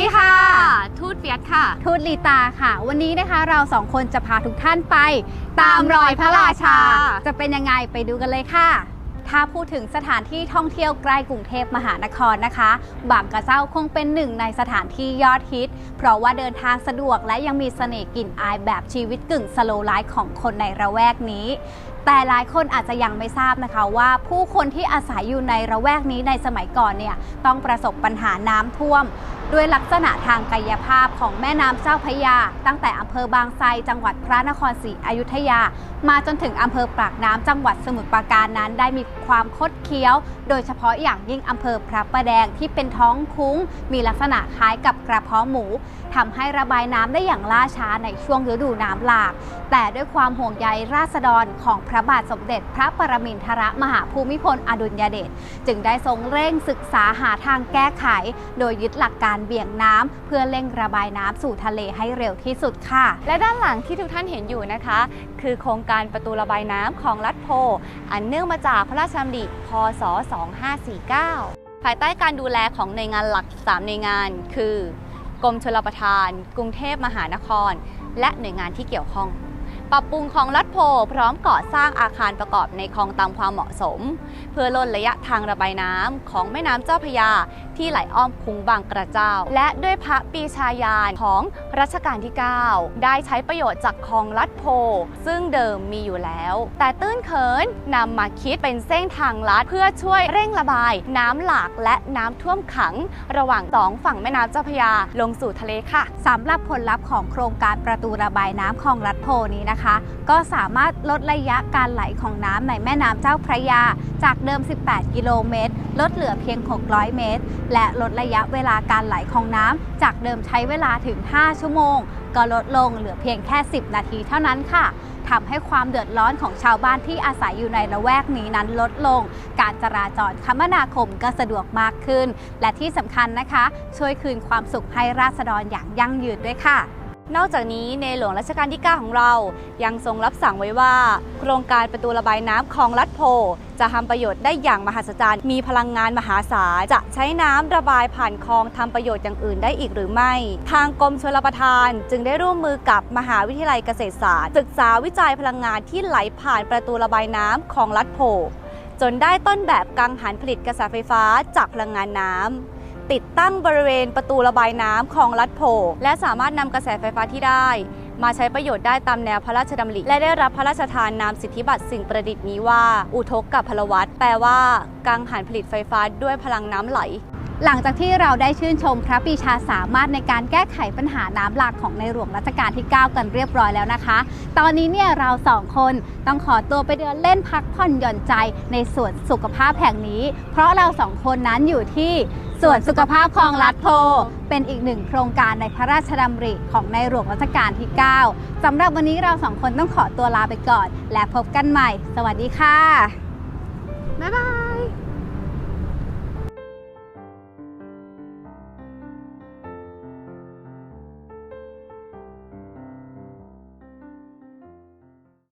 ดีค่ะ ทูตเปียกค่ะ ทูตลีตาค่ะ วันนี้นะคะเราสองคนจะพาทุกท่านไป ตามรอยพระราชา จะเป็นยังไงไปดูกันเลยค่ะ ถ้าพูดถึงสถานที่ท่องเที่ยวใกล้กรุงเทพมหานครนะคะ บางกระเจ้าคงเป็นหนึ่งในสถานที่ยอดฮิต เพราะว่าเดินทางสะดวกและยังมีเสน่ห์กลิ่นอายแบบชีวิตกึ่งสโลไลฟ์ของคนในระแวกนี้แต่หลายคนอาจจะยังไม่ทราบนะคะว่าผู้คนที่อาศัยอยู่ในระแวกนี้ในสมัยก่อนเนี่ยต้องประสบปัญหาน้ำท่วม ด้วยลักษณะทางกายภาพของแม่น้ำเจ้าพยา ตั้งแต่อำเภอบางไทรจังหวัดพระนครศรีอยุธยา มาจนถึงอำเภอปากน้ำจังหวัดสมุทรปราการนั้น ได้มีความคดเคี้ยว โดยเฉพาะอย่างยิ่งอำเภอพระประแดงที่เป็นท้องคุ้ง มีลักษณะคล้ายกับกระเพาะหมูทำให้ระบายน้ำได้อย่างล่าช้าในช่วงฤดูน้ำหลาก แต่ด้วยความห่วงใยราษฎรของพระบาทสมเด็จพระปรมินทรมหาภูมิพลอดุลยเดชจึงได้ทรงเร่งศึกษาหาทางแก้ไข โดยยึดหลักการเบี่ยงน้ำเพื่อเร่งระบายน้ำสู่ทะเลให้เร็วที่สุดค่ะ และด้านหลังที่ทุกท่านเห็นอยู่นะคะ คือโครงการประตูระบายน้ำของรัฐโพ อันเนื่องมาจากพระราชดำริพศ 2549 ภายใต้การดูแลของหน่วยงานหลัก 3 หน่วยงาน คือกรมชลประทาน กรุงเทพมหานคร และหน่วยงานที่เกี่ยวข้องปรับปรุงคลองลัดโพพร้อมก่อสร้างอาคารประกอบในคลองตามความเหมาะสม เพื่อลดระยะทางระบายน้ำของแม่น้ำเจ้าพระยา ที่ไหลอ้อมคุ้งบางกระเจ้า และด้วยพระปีชายานของรัชกาลที่ 9 ได้ใช้ประโยชน์จากคลองลัดโพ ซึ่งเดิมมีอยู่แล้ว แต่ตื้นเขินนำมาคิดเป็นเส้นทางลัดเพื่อช่วยเร่งระบาย น้ำหลากและน้ำท่วมขัง ระหว่างสองฝั่งแม่น้ำเจ้าพระยาลงสู่ทะเลค่ะสำหรับผลลัพธ์ของโครงการประตูระบายน้ำคลองลัดโพนี้นะคะ ก็สามารถลดระยะการไหลของน้ำในแม่น้ำเจ้าพระยา จากเดิม 18 กิโลเมตร ลดเหลือเพียง 600 เมตรและลดระยะเวลาการไหลของน้ำจากเดิมใช้เวลาถึง 5 ชั่วโมง ก็ลดลงเหลือเพียงแค่ 10 นาทีเท่านั้นค่ะทำให้ความเดือดร้อนของชาวบ้านที่อาศัยอยู่ในละแวกนี้นั้นลดลง การจราจรคมนาคมก็สะดวกมากขึ้น และที่สำคัญนะคะ ช่วยคืนความสุขให้ราษฎรอย่างยั่งยืนด้วยค่ะ นอกจากนี้ในหลวงรัชกาลที่ 9 ของเรา ยังทรงรับสั่งไว้ว่า โครงการประตูระบายน้ำคลองลัดโพ จะทำประโยชน์ได้อย่างมหัศจรรย์ มีพลังงานมหาศาล จะใช้น้ำระบายผ่านคลองทำประโยชน์อย่างอื่นได้อีกหรือไม่ ทางกรมชลประทานจึงได้ร่วมมือกับมหาวิทยาลัยเกษตรศาสตร์ศึกษาวิจัยพลังงานที่ไหลผ่านประตูระบายน้ำคลองลัดโพ จนได้ต้นแบบกังหันผลิตกระแสไฟฟ้าจากพลังงานน้ำ ติดตั้งบริเวณประตูระบายน้ำคลองลัดโพ และสามารถนำกระแสไฟฟ้าที่ได้ มาใช้ประโยชน์ได้ตามแนวพระราชดำริ และได้รับพระราชทานนามสิทธิบัตรสิ่งประดิษฐ์นี้ว่า อุทกกับพลวัตแปลว่ากังหันผลิตไฟฟ้าด้วยพลังน้ำไหลหลังจากที่เราได้ชื่นชมพระปีชาสามารถในการแก้ไขปัญหาน้ำหลากของในหลวงรัชกาลที่ 9 กันเรียบร้อยแล้วนะคะ ตอนนี้เนี่ยเราสองคนต้องขอตัวไปเดินเล่นพักผ่อนหย่อนใจในสวนสุขภาพแห่งนี้ เพราะเราสองคนนั้นอยู่ที่ ส่วนสุขภาพคลองลัดโพ เป็นอีกหนึ่งโครงการในพระราชดำริของในหลวงรัชกาลที่ 9สำหรับวันนี้เราสองคนต้องขอตัวลาไปก่อน และพบกันใหม่ สวัสดีค่ะ บ๊ายบาย